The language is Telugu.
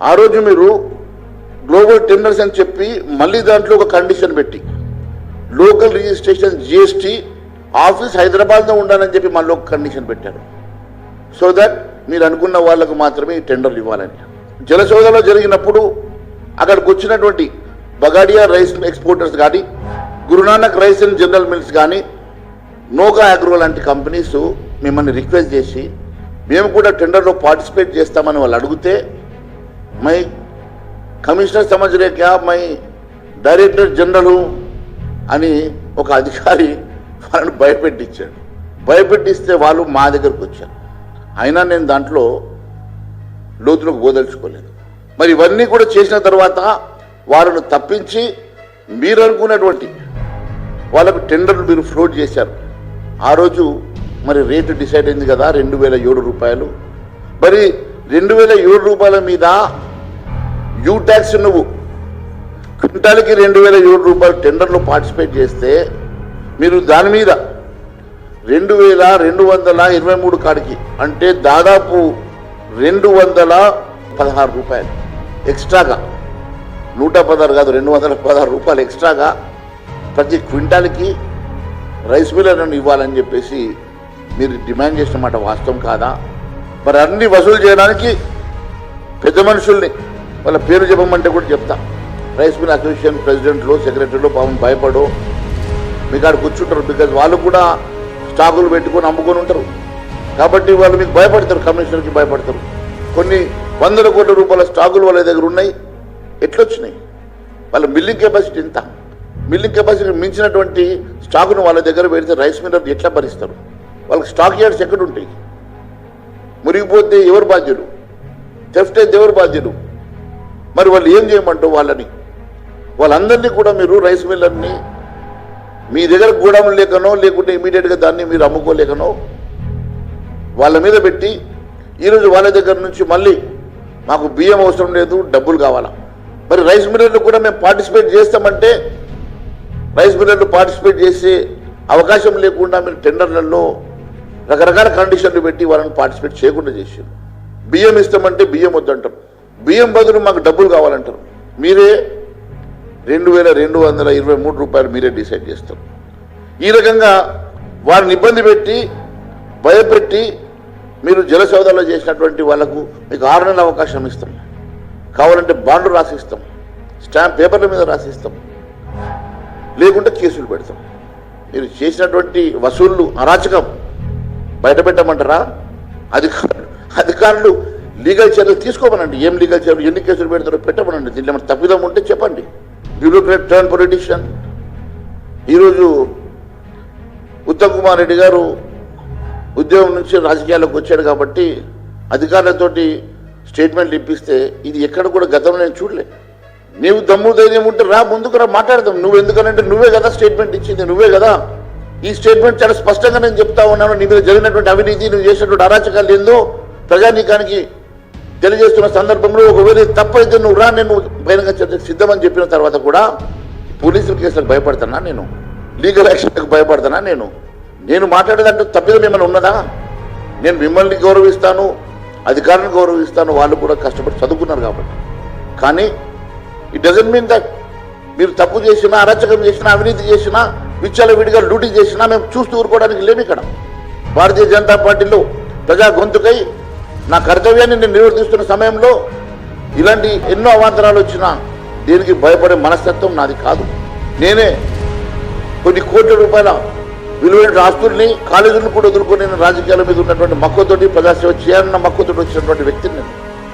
ఆ రోజు మీరు గ్లోబల్ టెండర్స్ అని చెప్పి మళ్ళీ దాంట్లో ఒక కండిషన్ పెట్టి లోకల్ రిజిస్ట్రేషన్ జిఎస్టీ ఆఫీస్ హైదరాబాద్లో ఉండాలని చెప్పి మళ్ళీ ఒక కండిషన్ పెట్టారు. సో దట్ మీరు అనుకున్న వాళ్ళకు మాత్రమే ఈ టెండర్లు ఇవ్వాలని. జలశోధనలో జరిగినప్పుడు అక్కడికి వచ్చినటువంటి బగాడియా రైస్ ఎక్స్పోర్టర్స్ కానీ Guru Nanak rice and general mills కానీ నోగా అగ్రో లాంటి కంపెనీస్ మిమ్మల్ని రిక్వెస్ట్ చేసి మేము కూడా టెండర్లో పార్టిసిపేట్ చేస్తామని వాళ్ళు అడిగితే మై కమిషనర్ సమझ క్యా? మై డైరెక్టర్ జనరల్ అని ఒక అధికారి వాళ్ళని భయపెట్టించాడు. భయపెట్టిస్తే వాళ్ళు మా దగ్గరకు వచ్చారు. అయినా నేను దాంట్లో లోతులకు పోదలుచుకోలేదు. మరి ఇవన్నీ కూడా చేసిన తర్వాత వాళ్ళను తప్పించి మీరు అనుకున్నటువంటి వాళ్ళకు టెండర్లు మీరు ఫ్లోట్ చేశారు. ఆ రోజు మరి రేటు డిసైడ్ అయింది కదా రెండు వేల ఏడు రూపాయలు. మరి రెండు వేల ఏడు రూపాయల మీద యూ ట్యాక్స్ నువ్వు. క్వింటాల్కి రెండు వేల ఏడు రూపాయలు టెండర్లో పార్టిసిపేట్ చేస్తే మీరు దాని మీద రెండు వేల రెండు వందల ఇరవై మూడు కాడికి అంటే దాదాపు రెండు వందల పదహారు రూపాయలు ఎక్స్ట్రాగా. నూట పదహారు కాదు రెండు వందల పదహారు రూపాయలు ఎక్స్ట్రాగా ప్రతి క్వింటాల్కి రైస్ మిల్లర్లను ఇవ్వాలని చెప్పేసి మీరు డిమాండ్ చేసిన మాట వాస్తవం కాదా? మరి అన్ని వసూలు చేయడానికి పెద్ద మనుషుల్ని వాళ్ళ పేరు చెప్పమంటే కూడా చెప్తా. రైస్ మిల్ అసోసియేషన్ ప్రెసిడెంట్లు సెక్రటరీలు పాపం భయపడు మీకు ఆడ కూర్చుంటారు. బికాజ్ వాళ్ళు కూడా స్టాకులు పెట్టుకొని అమ్ముకొని ఉంటారు. కాబట్టి వాళ్ళు మీకు భయపడతారు కమిషనర్కి భయపడతారు. కొన్ని వందల కోట్ల రూపాయల స్టాకులు వాళ్ళ దగ్గర ఉన్నాయి. ఎట్లొచ్చినాయి? వాళ్ళ మిల్లింగ్ కెపాసిటీ ఎంత? మిల్లింగ్ కెపాసిటీ మించినటువంటి స్టాకును వాళ్ళ దగ్గర పెడితే రైస్ మిల్లర్ ఎట్లా భరిస్తారు? వాళ్ళకి స్టాక్ యార్డ్స్ ఎక్కడ ఉంటాయి మురిగిపోతే ఎవరు బాధ్యులు? థెఫ్ట్ అయితే ఎవరు బాధ్యులు? మరి వాళ్ళు ఏం చేయమంటావు వాళ్ళని? వాళ్ళందరినీ కూడా మీరు రైస్ మిల్లర్ని మీ దగ్గర గూడెం లేకనో లేకుంటే ఇమీడియట్గా దాన్ని మీరు అమ్ముకోలేకనో వాళ్ళ మీద పెట్టి ఈరోజు వాళ్ళ దగ్గర నుంచి మళ్ళీ మాకు బియ్యం అవసరం లేదు డబ్బులు కావాలా? మరి రైస్ మిల్లర్లు కూడా మేము పార్టిసిపేట్ చేస్తామంటే రైస్ మిల్లర్లు పార్టిసిపేట్ చేసే అవకాశం లేకుండా మీరు టెండర్లలో రకరకాల కండిషన్లు పెట్టి వాళ్ళని పార్టిసిపేట్ చేయకుండా చేసారు బియ్యం ఇస్తామంటే బియ్యం వద్దంటారు. బియ్యం బదులు మాకు డబ్బులు కావాలంటారు. మీరే రెండు వేల రెండు వందల ఇరవై మూడు రూపాయలు మీరే డిసైడ్ చేస్తారు. ఈ రకంగా వారిని ఇబ్బంది పెట్టి భయపెట్టి మీరు జలసౌదాలో చేసినటువంటి వాళ్ళకు మీకు ఆరు నెలల అవకాశం ఇస్తాం. కావాలంటే బాండ్లు రాసిస్తాం. స్టాంప్ పేపర్ల మీద రాసిస్తాం. లేకుంటే కేసులు పెడతాం. మీరు చేసినటువంటి వసూళ్ళు అరాచకం. బయట పెట్టమంటారా? అధికారులు అధికారులు లీగల్ చర్యలు తీసుకోమనండి. ఏం లీగల్ చర్యలు? ఎన్ని కేసులు పెడతారో పెట్టమనండి. దీంట్లో ఏమైనా తప్పిదం ఉంటే చెప్పండి. Bureaucrat turn politician. ఈరోజు ఉత్తమ్ కుమార్ రెడ్డి గారు ఉద్యోగం నుంచి రాజకీయాల్లోకి వచ్చాడు కాబట్టి అధికారులతోటి స్టేట్మెంట్లు ఇప్పిస్తే ఇది ఎక్కడ కూడా గతంలో నేను చూడలే. నీవు దమ్ము ధైర్యం ఉంటే రా ముందుకు రా మాట్లాడదాం. నువ్వు ఎందుకనంటే నువ్వే కదా స్టేట్మెంట్ ఇచ్చింది నువ్వే కదా. ఈ స్టేట్మెంట్ చాలా స్పష్టంగా నేను చెప్తా ఉన్నాను. నీ మీద జరిగినటువంటి అవినీతి నువ్వు చేసినటువంటి అరాచకాలు ఏందో ప్రజానీకానికి తెలియజేస్తున్న సందర్భంలో ఒకవేళ ఇది తప్పైతే నువ్వు రా నేను బహిరంగ చర్చకు సిద్ధమని చెప్పిన తర్వాత కూడా పోలీసుల కేసులకు భయపడతానా నేను? లీగల్ యాక్షన్లకు భయపడతానా నేను? నేను మాట్లాడేదంటే తప్పిదం ఏమైనా ఉన్నదా? నేను మిమ్మల్ని గౌరవిస్తాను అధికారులను గౌరవిస్తాను వాళ్ళు కూడా కష్టపడి చదువుకున్నారు కాబట్టి. కానీ ఇట్ డజన్ మీన్ దట్ మీరు తప్పు చేసినా అరాచకం చేసినా అవినీతి చేసినా విచ్చలవిడిగా లూటీ చేసినా మేము చూస్తూ ఊరుకోవడానికి లేము ఇక్కడ. భారతీయ జనతా పార్టీలో ప్రజా గొంతుకై నా కర్తవ్యాన్ని నేను నిర్వర్తిస్తున్న సమయంలో ఇలాంటి ఎన్నో అవాంతరాలు వచ్చినా దీనికి భయపడే మనస్తత్వం నాది కాదు. నేనే కొన్ని కోట్ల రూపాయల విలువైన ఆస్తుల్ని కాలేజీలను కూడా వదులుకొని నేను రాజకీయాల మీద ఉన్నటువంటి మక్కువతోటి ప్రజాసేవ చేయాలన్న మక్కువతోటి వచ్చినటువంటి వ్యక్తిని నేను.